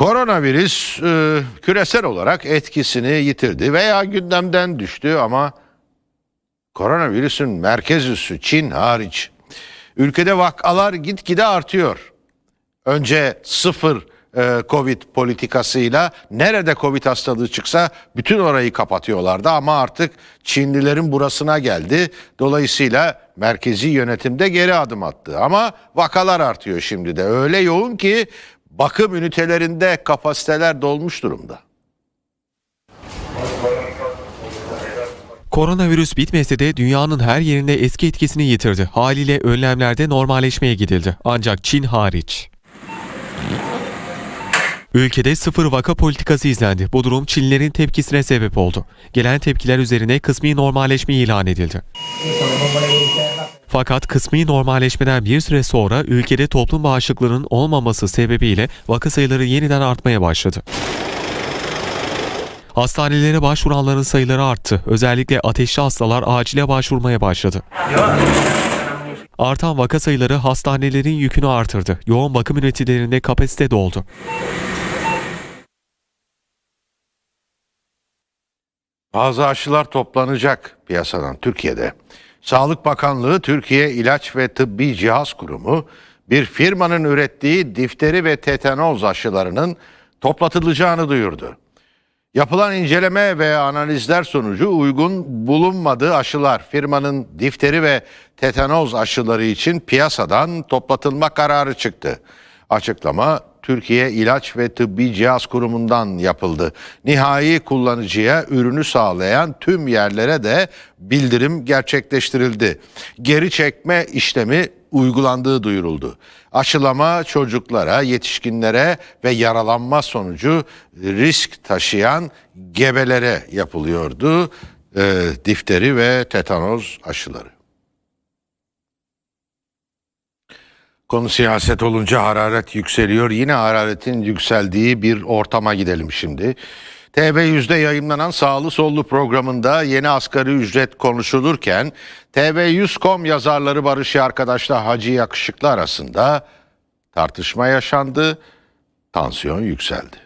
Koronavirüs e, küresel olarak etkisini yitirdi veya gündemden düştü ama koronavirüsün merkez üssü Çin hariç ülkede vakalar gitgide artıyor. Önce sıfır e, Covid politikasıyla nerede Covid hastalığı çıksa bütün orayı kapatıyorlardı ama artık Çinlilerin burasına geldi. Dolayısıyla merkezi yönetimde geri adım attı ama vakalar artıyor şimdi de öyle yoğun ki bakım ünitelerinde kapasiteler dolmuş durumda. Koronavirüs bitmese de dünyanın her yerinde eski etkisini yitirdi. Haliyle önlemlerde normalleşmeye gidildi. Ancak Çin hariç. Ülkede sıfır vaka politikası izlendi. Bu durum Çinlilerin tepkisine sebep oldu. Gelen tepkiler üzerine kısmi normalleşme ilan edildi. Fakat kısmi normalleşmeden bir süre sonra ülkede toplum bağışıklığının olmaması sebebiyle vaka sayıları yeniden artmaya başladı. Hastanelere başvuranların sayıları arttı. Özellikle ateşli hastalar acile başvurmaya başladı. Artan vaka sayıları hastanelerin yükünü artırdı. Yoğun bakım ünitelerinde kapasite doldu. Bazı aşılar toplanacak piyasadan Türkiye'de. Sağlık Bakanlığı Türkiye İlaç ve Tıbbi Cihaz Kurumu bir firmanın ürettiği difteri ve tetanoz aşılarının toplatılacağını duyurdu. Yapılan inceleme ve analizler sonucu uygun bulunmadığı aşılar firmanın difteri ve tetanoz aşıları için piyasadan toplatılma kararı çıktı. Açıklama Türkiye İlaç ve Tıbbi Cihaz Kurumu'ndan yapıldı. Nihai kullanıcıya ürünü sağlayan tüm yerlere de bildirim gerçekleştirildi. Geri çekme işlemi uygulandığı duyuruldu. Aşılama çocuklara, yetişkinlere ve yaralanma sonucu risk taşıyan gebelere yapılıyordu. Ee, difteri ve tetanoz aşıları. Konu siyaset olunca hararet yükseliyor. Yine hararetin yükseldiği bir ortama gidelim şimdi. TV100'de yayınlanan Sağlı Sollu programında yeni asgari ücret konuşulurken TV100.com yazarları Barış Arkadaş'la Hacı Yakışıklı arasında tartışma yaşandı, tansiyon yükseldi.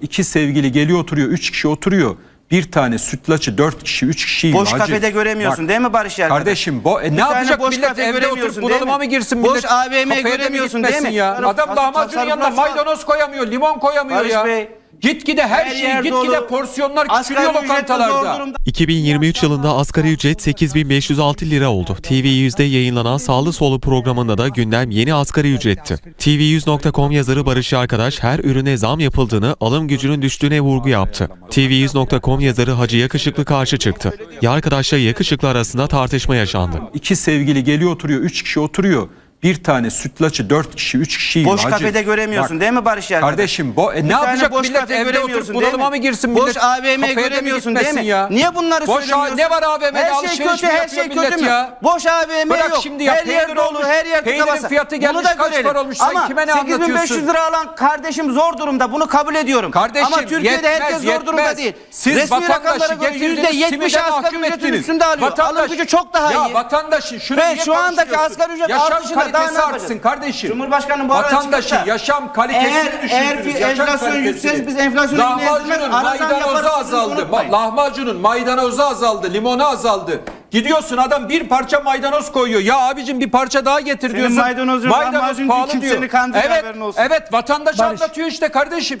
İki sevgili geliyor oturuyor, üç kişi oturuyor. Bir tane sütlaçı dört kişi, üç kişi yiyor. Boş Hacı. kafede göremiyorsun Bak, değil mi Barış Yargı'da? Kardeşim bo, e, ne yapacak boş millet evde oturup bunalıma mı girsin Boş millet? AVM de mi göremiyorsun değil mi? Ya. Adam tasarruf yanına maydanoz koyamıyor, limon koyamıyor Barış ya. Bey, Gitgide her, her şey, gitgide dolu. porsiyonlar küçülüyor lokantalarda. durumda. 2023 yılında asgari ücret 8506 lira oldu. TV100'de yayınlanan Sağlı Solu programında da gündem yeni asgari ücretti. TV100.com yazarı Barış Arkadaş her ürüne zam yapıldığını, alım gücünün düştüğüne vurgu yaptı. TV100.com yazarı Hacı Yakışıklı karşı çıktı. Ya arkadaşla Yakışıklı arasında tartışma yaşandı. İki sevgili geliyor oturuyor, üç kişi oturuyor. Bir tane sütlaçı dört kişi, üç kişi. Boş kafede göremiyorsun Bak, değil mi Barış Yargı'da? Kardeşim bo, e, ne yapacak boş millet evde oturup bunalıma mı girsin Boş millet? AVM de mi göremiyorsun değil mi? ya? Niye bunları Boş söylemiyorsun? ne var AVM'de? Her şey kötü, her şey kötü mü? ya? Boş AVM Bırak yok. şimdi ya, her yer peynir dolu, olmuş, her yer tıka peynirin basa. fiyatı gelmiş da kaç para olmuş, sen Ama kime ne 8500 anlatıyorsun? lira alan kardeşim zor durumda. Bunu kabul ediyorum. Kardeşim Ama Türkiye'de yetmez, herkes zor yetmez. durumda değil. Siz Resmi rakamlara göre getirdiniz, %70 simide asgari mahkum ücretin üstünde alıyor. Alım gücü çok daha ya iyi. vatandaşın şunu Ve niye şu andaki asgari ücret ne kalitesi artsın kardeşim. Cumhurbaşkanı bu arada Vatandaşın çıkıp da yaşam kalitesini eğer- eğer yaşam enflasyon yükselirse biz enflasyonu yine Lahmacunun ezdirmez, zam maydanozu azaldı. Ma- lahmacunun maydanozu azaldı. Limonu azaldı. Gidiyorsun adam bir parça maydanoz koyuyor. Ya abicim bir parça daha getir Senin diyorsun. maydanoz kim seni kandırıyor, evet. Evet vatandaş anlatıyor işte kardeşim.